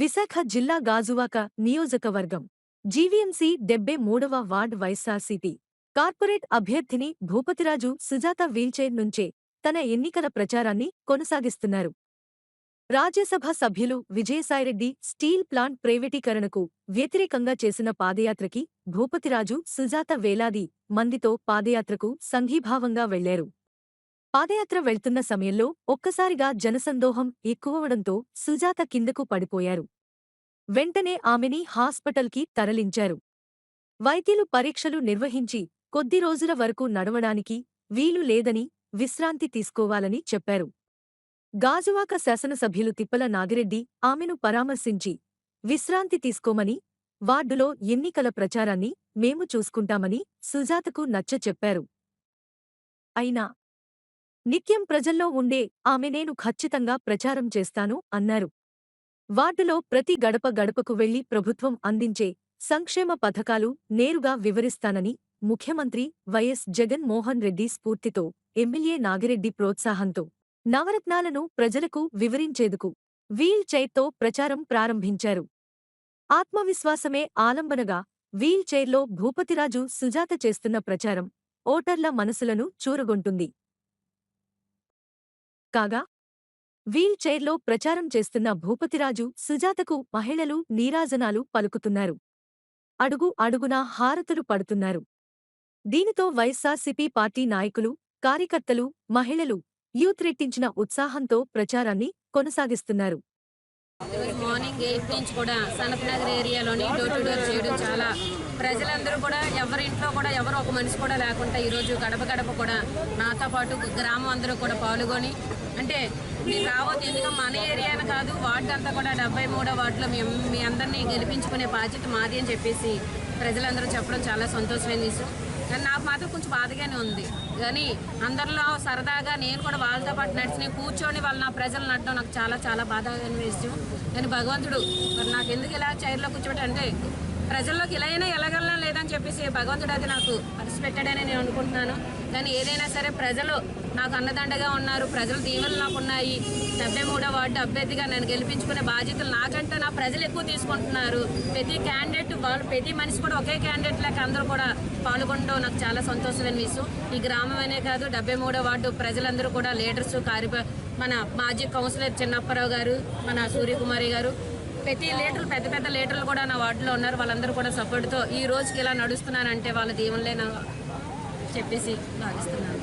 విశాఖ జిల్లా గాజువాక నియోజకవర్గం. జీవీఎంసీ డెబ్బై మూడవ వార్డ్ వైఎస్సార్సీపీ కార్పొరేట్ అభ్యర్థిని భూపతిరాజు సుజాత వీల్చైర్ నుంచే తన ఎన్నికల ప్రచారాన్ని కొనసాగిస్తున్నారు. రాజ్యసభ సభ్యులు విజయసాయిరెడ్డి స్టీల్ ప్లాంట్ ప్రైవేటీకరణకు వ్యతిరేకంగా చేసిన పాదయాత్రకి భూపతిరాజు సుజాత వేలాది మందితో పాదయాత్రకు సంఘీభావంగా వెళ్ళారు. పాదయాత్ర వెళ్తున్న సమయంలో ఒక్కసారిగా జనసందోహం ఎక్కువవడంతో సుజాత కిందకు పడిపోయారు. వెంటనే ఆమెని హాస్పిటల్కి తరలించారు. వైద్యులు పరీక్షలు నిర్వహించి కొద్ది రోజుల వరకు నడవడానికి వీలు లేదని విశ్రాంతి తీసుకోవాలని చెప్పారు. గాజువాక శాసనసభ్యులు తిప్పల నాగిరెడ్డి ఆమెను పరామర్శించి విశ్రాంతి తీసుకోమని వార్డులో ఎన్నికల ప్రచారాన్ని మేము చూసుకుంటామని సుజాతకు నచ్చచెప్పారు. అయినా నిత్యం ప్రజల్లో ఉండే ఆమె నేను ఖచ్చితంగా ప్రచారం చేస్తాను అన్నారు. వార్డులో ప్రతి గడప గడపకు వెళ్ళి ప్రభుత్వం అందించే సంక్షేమ పథకాలు నేరుగా వివరిస్తానని ముఖ్యమంత్రి వైఎస్ జగన్మోహన్ రెడ్డి స్ఫూర్తితో ఎమ్మెల్యే నాగిరెడ్డి ప్రోత్సాహంతో నవరత్నాలను ప్రజలకు వివరించేందుకు వీల్ చైర్తో ప్రచారం ప్రారంభించారు. ఆత్మవిశ్వాసమే ఆలంబనగా వీల్ చైర్లో భూపతిరాజు సుజాత చేస్తున్న ప్రచారం ఓటర్ల మనసులను చూరగొంటుంది. కాగా వీల్ చైర్లో ప్రచారం చేస్తున్న భూపతిరాజు సుజాతకు మహిళలు నీరాజనాలు పలుకుతున్నారు. అడుగు అడుగునా హారతులు పడుతున్నారు. దీనితో వైఎస్సార్సీపీ పార్టీ నాయకులు కార్యకర్తలు మహిళలు యూత్ రెట్టించిన ఉత్సాహంతో ప్రచారాన్ని కొనసాగిస్తున్నారు. మార్నింగ్ ఎయిట్ నుంచి కూడా సనత్నగర్ ఏరియాలోని డోర్ టు డోర్ చేయడం చాలా ప్రజలందరూ కూడా ఎవరి ఇంట్లో కూడా ఎవరు ఒక మనిషి కూడా లేకుండా ఈరోజు గడప గడప కూడా నాతో పాటు గ్రామం అందరూ కూడా పాల్గొని అంటే మీరు రావద్దు ఎందుకంటే మన ఏరియాను కాదు వార్డు అంతా కూడా డెబ్బై మూడో వార్డులో మేము మీ అందరినీ గెలిపించుకునే బాధ్యత మాది అని చెప్పేసి ప్రజలందరూ చెప్పడం చాలా సంతోషమైన విషయం కానీ నాకు మాత్రం కొంచెం బాధగానే ఉంది. కానీ అందరిలో సరదాగా నేను కూడా వాళ్ళతో పాటు నడిచి కూర్చొని వాళ్ళు నా ప్రజలు నడడం నాకు చాలా చాలా బాధగా అనిపించాం కానీ భగవంతుడు మరి నాకు ఎందుకు ఇలా చైర్లో కూర్చోబెట్టి అంటే ప్రజల్లోకి ఇలా అయినా ఎలాగలనా లేదని చెప్పేసి భగవంతుడు అది నాకు పరిచి పెట్టాడని నేను అనుకుంటున్నాను. కానీ ఏదైనా సరే ప్రజలు నాకు అన్నదండగా ఉన్నారు ప్రజల దీవెనలు నాకు ఉన్నాయి డెబ్బై మూడో వార్డు అభ్యర్థిగా నేను గెలిపించుకునే బాధ్యతలు నాకంటే నా ప్రజలు ఎక్కువ తీసుకుంటున్నారు. ప్రతి క్యాండిడేట్ వాళ్ళు ప్రతి మనిషి కూడా ఒకే క్యాండిడేట్ లేక అందరూ కూడా పాల్గొనడం నాకు చాలా సంతోషమైన విషయం. ఈ గ్రామం అనే కాదు డెబ్బై మూడో వార్డు ప్రజలందరూ కూడా లీడర్స్ కార్య మన మాజీ కౌన్సిలర్ చిన్నప్పారావు గారు మన సూర్యకుమారి గారు ప్రతి లీటర్లు పెద్ద పెద్ద లీటర్లు కూడా నా వార్డులో ఉన్నారు. వాళ్ళందరూ కూడా సపోర్ట్తో ఈ రోజుకి ఇలా నడుస్తున్నానంటే వాళ్ళ దీవెనలే నా చెప్పేసి భావిస్తున్నాను.